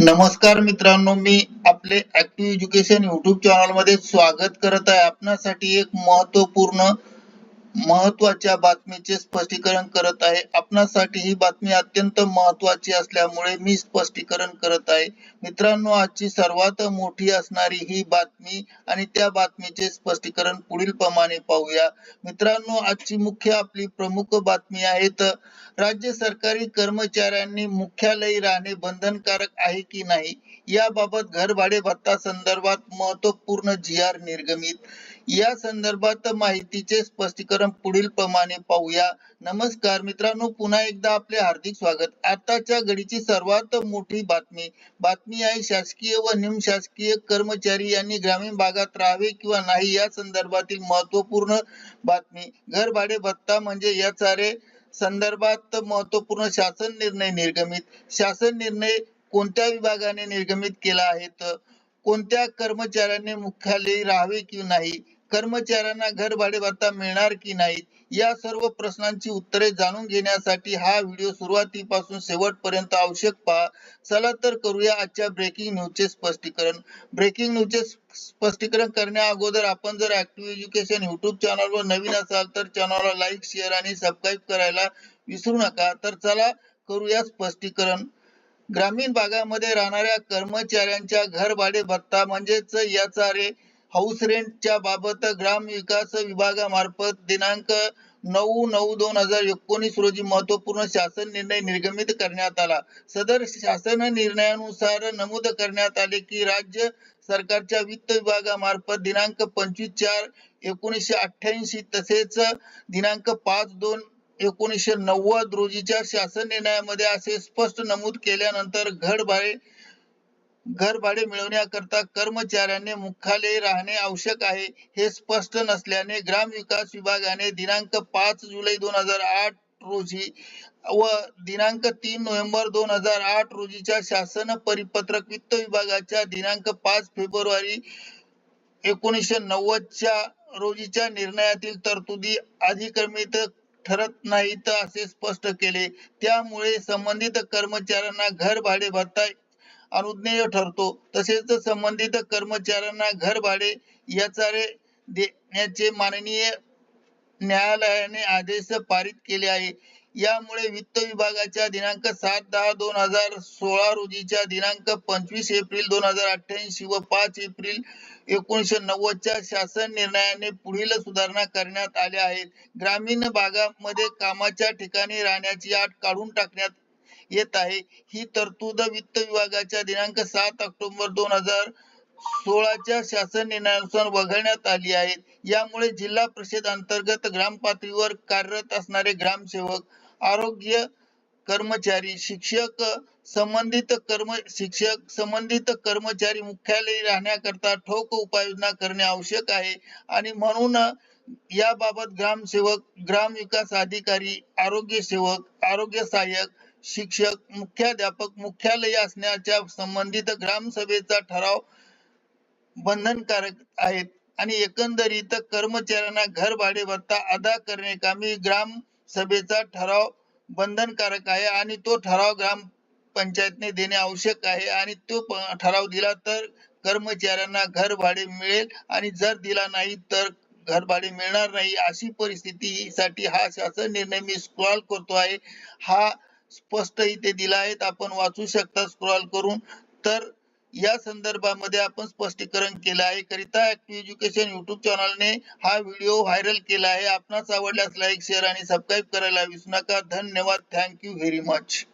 नमस्कार मित्रांनो मी आपले ऍक्टिव्ह एज्युकेशन युट्यूब चॅनलमध्ये स्वागत करत आहे. आपणासाठी एक महत्त्वपूर्ण महत्त्वाच्या बातमीचे स्पष्टीकरण करत आहे. आपणासाठी ही बातमी अत्यंत महत्वाची असल्यामुळे मी स्पष्टीकरण करत आहे. मित्रांनो आजची सर्वात मोठी असणारी ही बातमी आणि त्या बातमीचे स्पष्टीकरण पुढील प्रमाणे पाहूया. मित्रांनो आजची मुख्य आपली प्रमुख बातमी आहे तर राज्य सरकारी कर्मचाऱ्यांनी मुख्यालयी राहणे बंधनकारक आहे की नाही? याबाबत घर भाडे भत्ता संदर्भात महत्त्वपूर्ण जी आर निर्गमित. या संदर्भात माहितीचे स्पष्टीकरण पुढील प्रमाणे पाहूया. नमस्कार मित्रांनो पुन्हा एकदा आपले हार्दिक स्वागत. आताच्या घडीची सर्वात मोठी बातमी बातमी आहे शासकीय व निमशासकीय कर्मचारी यांनी ग्रामीण भागात राहावे किंवा नाही या संदर्भातील महत्त्वपूर्ण बातमी. घर भाडे भत्ता म्हणजे या सारे संदर्भात महत्त्वपूर्ण शासन निर्णय निर्गमित. शासन निर्णय कोणत्या विभागाने निर्गमित केला आहे? तर कोणत्या कर्मचाऱ्यांनी मुख्यालयी राहावे की नाही? कर्मचाऱ्यांना घर भाडे भत्ता मिळणार की नाही या सर्व प्रश्नांची उत्तरे जाणून घेण्यासाठी हा व्हिडिओ सुरुवातीपासून शेवटपर्यंत आवश्यक पहा. चला तर करूया आजच्या ब्रेकिंग न्यूजचे स्पष्टीकरण. ब्रेकिंग न्यूजचे स्पष्टीकरण करण्या अगोदर आपण जर ऍक्टिव्ह एज्युकेशन युट्यूब चॅनलवर नवीन असाल तर चॅनलला लाईक शेअर आणि सबस्क्राईब करायला विसरू नका. तर चला करूया स्पष्टीकरण. ग्रामीण भागामध्ये राहणाऱ्या कर्मचाऱ्यांच्या घर भाडे भत्ता म्हणजेच याचा रे हाऊस रेंटच्या बाबत ग्राम विकास विभागामार्फत दिनांक नऊ नऊ दोन हजार एकोणीस रोजी महत्त्वपूर्ण शासन निर्णय निर्गमित करण्यात आला. सदर शासन निर्णयानुसार नमूद करण्यात आले की राज्य सरकारच्या वित्त विभागामार्फत दिनांक पंचवीस चार एकोणीसशे अठ्ठ्याऐंशी तसेच दिनांक पाच दोन एकोणीसशे नव्वद रोजीच्या शासन निर्णयामध्ये असे स्पष्ट नमूद केल्यानंतर घर घर भाडे मिळवण्याकरता कर्मचाऱ्यांनी मुख्यालय राहणे आवश्यक आहे हे स्पष्ट नसल्याने ग्राम विकास विभागाने दिनांक पाच जुलै दोन हजार आठ रोजी व दिनांक तीन नोव्हेंबर दोन हजार आठ रोजीच्या शासन परिपत्रक वित्त विभागाच्या दिनांक पाच फेब्रुवारी एकोणीसशे नव्वदच्या रोजीच्या निर्णयातील तरतुदी अधिक्रमित ठरत नाहीत असे स्पष्ट केले. त्यामुळे संबंधित कर्मचाऱ्यांना घर भाडे भत्ता अनुज्ञेय ठरतो. तसेच संबंधित कर्मचाऱ्यांना घर भाडे याचारे देण्याचे माननीय न्यायालयाने आदेश पारित केले आहे. यामुळे वित्त विभागाच्या दिनांक सात दहा दोन हजार सोळा रोजीच्या दिनांक पंचवीस एप्रिल दोन हजार अठ्ठ्याऐंशी व पाच एप्रिल एकोणीसशे नव्वदच्या शासन निर्णयाने पुढील सुधारणा करण्यात आल्या आहेत. ग्रामीण भागामध्ये कामाच्या ठिकाणी राहण्याची आट काढून टाकण्यात येत आहे. ही तरतूद वित्त विभागाच्या दिनांक सात ऑक्टोबर दोन हजार सोळाच्या शासन निर्णयानुसार वगळण्यात आली आहे. यामुळे जिल्हा परिषद अंतर्गत ग्राम पातळीवर कार्यरत असणारे ग्रामसेवक आरोग्य कर्मचारी शिक्षक संबंधित कर्म शिक्षक संबंधित कर्मचारी मुख्यालय राहण्याकरता ठोक उपाययोजना करणे आवश्यक आहे. आणि म्हणून याबाबत ग्रामसेवक ग्राम विकास अधिकारी आरोग्य सेवक आरोग्य सहाय्यक शिक्षक मुख्याध्यापक मुख्यालय असण्याच्या संबंधित ग्रामसभेचा ठराव बंधनकारक आहेत आणि एकंदरीत कर्मचाऱ्यांना घर भाडे भत्ता अदा करणे कामी ग्राम सभेचा ठराव बंधनकारक आहे आणि तो ठराव ग्राम पंचायतने देणे आवश्यक आहे आणि तो ठराव दिला तर कर्मचाऱ्यांना घर भाडे मिळेल आणि जर दिला नाही तर घर भाडे मिळणार नाही अशी परिस्थितीसाठी हा शासन निर्णय मी स्क्रॉल करतो आहे. हा स्पष्ट इथे दिला आहेत. आपण वाचू शकता स्क्रॉल करून. तर या संदर्भामध्ये आपण स्पष्टीकरण केलं आहे. करिता ऍक्टिव्ह एज्युकेशन युट्यूब चॅनलने हा व्हिडिओ व्हायरल केला आहे. आपणास आवडल्यास लाईक शेअर आणि सबस्क्राईब करायला विसरू नका. धन्यवाद. Thank you very much